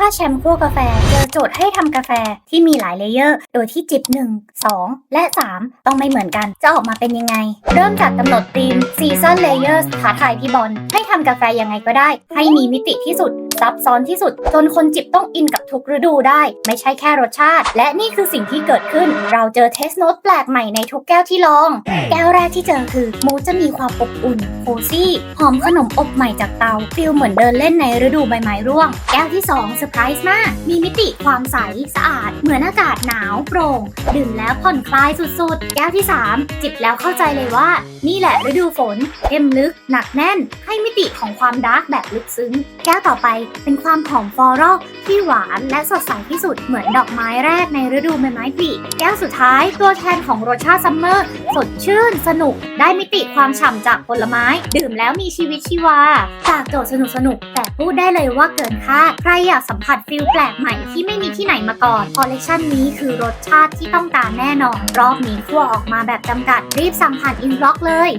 ถ้าแชมป์คั่วกาแฟเจอโจทย์ให้ทำกาแฟที่มีหลายเลเยอร์ โดยที่จิบ 1 2 และ 3 ต้องไม่เหมือนกัน จะออกมาเป็นยังไง เริ่มจากกำหนดธีมซีซันเลเยอร์ท้าทายพี่บอลให้ทำกาแฟยังไงก็ได้ ให้มีมิติที่สุด ซับซ้อนที่สุด จนคนจิบต้องอินกับทุกฤดูได้ ไม่ใช่แค่รสชาติ และนี่คือสิ่งที่เกิดขึ้น เราเจอเทสโนตแปลกใหม่ในทุกแก้วที่ลอง แก้วแรกที่เจอคือมูสจะมีความอบอุ่นโคซี่หอมขนมอบใหม่จากเตาฟิลเหมือนเดินเล่นในฤดูใบไม้ร่วง แก้วที่2เซอร์ไพรส์มาก มีมิติความใสสะอาด เหมือนอากาศหนาวโปร่ง ดื่มแล้วผ่อนคลายสุดๆ แก้วที่ 3 จิบแล้วเข้าใจเลยว่า นี่แหละฤดูฝนเข้มลึก หนักแน่น ให้มิติของความดาร์กแบบลึกซึ้ง แก้วต่อไปเป็นความหอมฟลอรัลที่หวานและสดใสที่สุดเหมือนดอกไม้แรกในฤดูใบไม้ผลิแก้วสุดท้ายตัวแทนของรสชาติซัมเมอร์สดชื่น สนุก ได้มิติความฉ่ำจากผลไม้ ดื่มแล้วมีชีวิตชีวา จากโจทย์สนุกสนุกแต่พูดได้เลยว่าเกินคาดใครอยากสัมผัสฟิลแปลกใหม่ที่ไม่มีที่ไหนมาก่อนคอลเลกชันนี้คือรสชาติที่ต้องการแน่นอน รอบนี้คั่วออกมาแบบจำกัดรีบสั่งผ่านอินบ็อกเลย